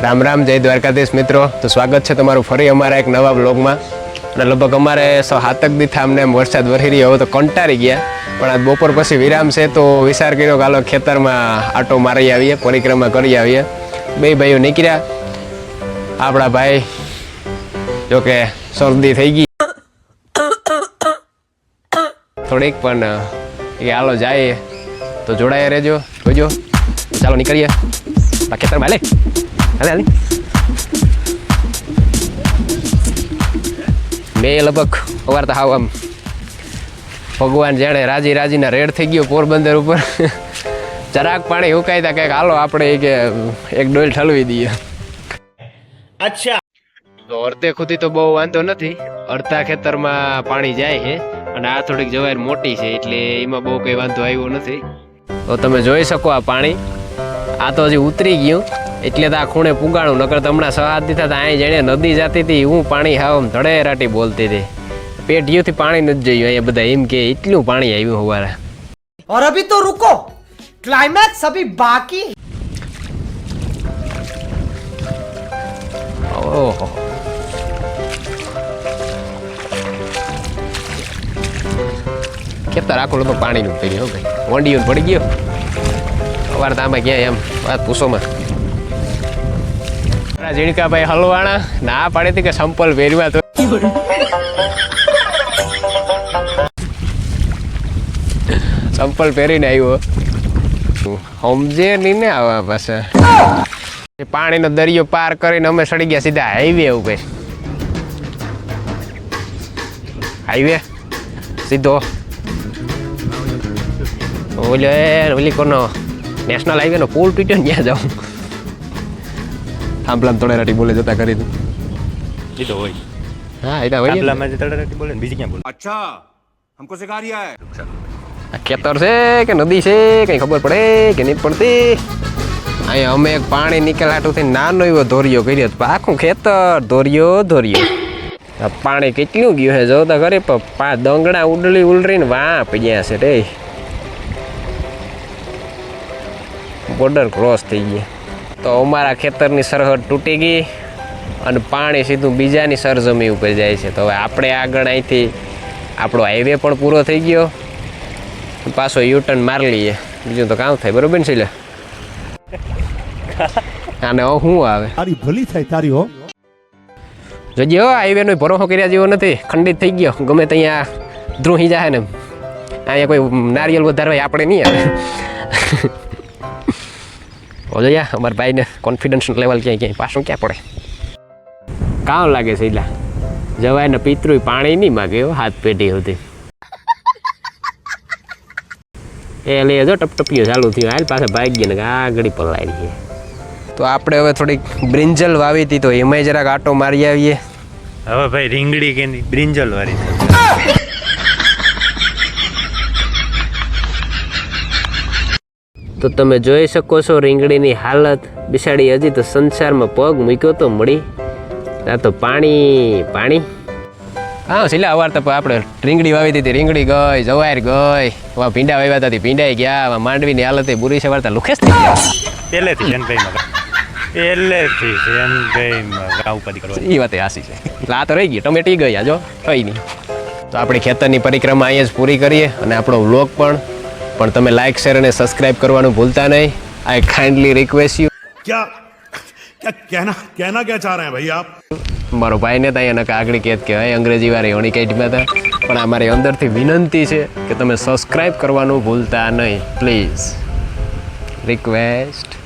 રામ રામ, જય દ્વારકાધીશ મિત્રો. તો સ્વાગત છે તમારું ફરી અમારા એક નવા બ્લોગમાં અને લગભગ અમારે સો હાથક દીથા અમને એમ વરસાદ વરસી રહ્યો તો કંટાળી ગયા. પણ આજ બપોર પછી વિરામ છે, તો વિચાર કર્યો કે હાલો ખેતરમાં આટો મારી આવીએ, પરિક્રમા કરી આવીએ. બે ભાઈઓ નીકળ્યા. આપણા ભાઈ જોકે શરદી થઈ ગઈ. થોડીક, પણ, એ હાલો જાય. તો જોડાયા રહેજો, જોજો. ચાલો નીકળીએ. ખેતરમાં હાલે હાલે હાલે. મેં લગભગ અવાર તો હાવ આમ. ભગવાન જાણે રાજી રાજીના રેડ થઈ ગયો પોરબંદર ઉપર. જરાક પાણી ઉકાઈ તા કંઈક હાલો આપણે એક એક ડોલ ઠલવી દઈએ. અચ્છા. તો અર્ધે ખુદી તો બહુ વાંધો નથી. અડધા ખેતરમાં પાણી જાય છે અને આ થોડીક જવાયર મોટી છે એટલે એમાં બહુ કંઈ વાંધો આવ્યો નથી. તો તમે જોઈ શકો આ પાણી. આ તો હજી ઉતરી ગયું. એટલે તો આ ખૂણે પુગાણું નકર તો હમણાં સહાદ દીધા હતા અહીં જેણે નદી જતી હતી હું પાણી હાવ આમ ધડે રાટી બોલતી હતી પેઢીઓથી પાણી નથી જોયું અહીંયા બધા એમ કે એટલું પાણી આવ્યું હોવારા और अभी तो रुको क्लाइमैक्स अभी बाकी है। ઓહો ખેતર આખું લગભગ પાણીનું થઈ ગયું હો ભાઈ વંડીયું પડી ગયો અવાર તો આમાં ક્યાંય એમ વાત પૂછોમાં મારા ઝીણકાભાઈ હલવાણા. ના પાડી હતી કે સંપલ વેરવા તો સંપલ પહેરીને આવ્યો. સમજે નહીં ને આવા પાછા. પાણીનો દરિયો પાર કરીને અમે સડી ગયા સીધા હાઈવે ઉપર. હાઈવે? સીધો. ઓલે ઓલી કોનો? નેશનલ હાઈવે નો પુલ તૂટ્યો ને ત્યાં જાઉં. થાંભલામાં તળેરાટી બોલે જતા કરી દઉં એ તો હોય. હા એ તો હોય થાંભલામાં તળેરાટી બોલે બીજી ક્યાં બોલે? અચ્છા હમકો સિખા રહ્યા હે? આ ખેતર છે કે નદી છે કઈ ખબર પડે કે નહીં પડતી? અહીંયા અમે એક પાણી નીકળ હાટું થઈ નાનો એવો ધોરિયો કર્યો આખું ખેતર ધોરિયો ધોરિયો. પાણી કેટલું ગયું છે જોતા ઘરે પા દંગડા ઉડલી ઉડરીને વાપ ગયા છે રે. બોર્ડર ક્રોસ થઈ ગયા. તો અમારા ખેતરની સરહદ તૂટી ગઈ અને પાણી સીધું બીજાની સરજમી ઉપર જાય છે. તો હવે આપણે આગળ અહીંથી આપણો હાઈવે પણ પૂરો થઈ ગયો. પાછો યુટર્ન મારી લઈએ. બીજું તો કામ થાય બરોબર ને આને હવે શું આવે? તારી ભલી થાય તારી હો. જોજે હો હાઈવે નો ભરોસો કર્યા જેવો નથી. ખંડિત થઈ ગયો. ગમે ત્યાં ધ્રુહી જાય ને અહીંયા કોઈ નારિયેલ વધારવા આપણે નહીં આવે. જોયા અમારા ભાઈને કોન્ફિડન્સ લેવલ ક્યાંય ક્યાંય પાછું ક્યાં પડે? કામ લાગે છે એટલા જવાય ને પિતૃ પાણી નહીં માગે એવો હાથ પેઢી હતી એ લે જો ટપટપીઓ ચાલુ થયું. હાલ પાસે ભાગી ને આગળ પલાળી છે તો આપણે હવે થોડીક બ્રિંજલ વાવી હતી તો એમાંય જરાક આટો મારી આવીએ. હવે ભાઈ રીંગડી કે નહીં? બ્રિંજલ વાળી તો તમે જોઈ શકો છો રીંગણીની હાલત. બિસાડી હજી તો સંસારમાં પગ મૂક્યો તો મળી. આ તો પાણી પાણી. હા છેલ્લા અવાર તો આપણે રીંગણી વાવી હતી રીંગણી ગઈ જવાયર ગઈ. વા ભીંડા વાવ્યા હતા ભીંડાઈ ગયા. માંડવીની હાલત બુરી છે. વાર્તા લુખેસ થઈ ગયા પહેલેથી શેનભાઈમાં પહેલેથી જનભાઈ ગાવ ઉપાધિ કરવા એ વાતે હાસી છે. એટલે આ તો રહી ગઈ ટમેટી ગઈ આજો જો. થઈ નહીં. તો આપણી ખેતરની પરિક્રમા અહીંયા જ પૂરી કરીએ અને આપણો વ્લોગ પણ પણ તમે લાઇક શેર અને સબસ્ક્રાઇબ કરવાનું ભૂલતા નહીં આઈ કાઇન્ડલી રિક્વેસ્ટ યુ क्या क्या कहना कहना क्या चाह रहे हैं भाई आप મારો ભાઈને ત્યાં એને આગળ કહેત કહેવાય અંગ્રેજી વાળી હોણી કાઢમાં હતા પણ આ મારી અંદરથી વિનંતી છે કે તમે સબસ્ક્રાઇબ કરવાનું ભૂલતા નહીં પ્લીઝ રિક્વેસ્ટ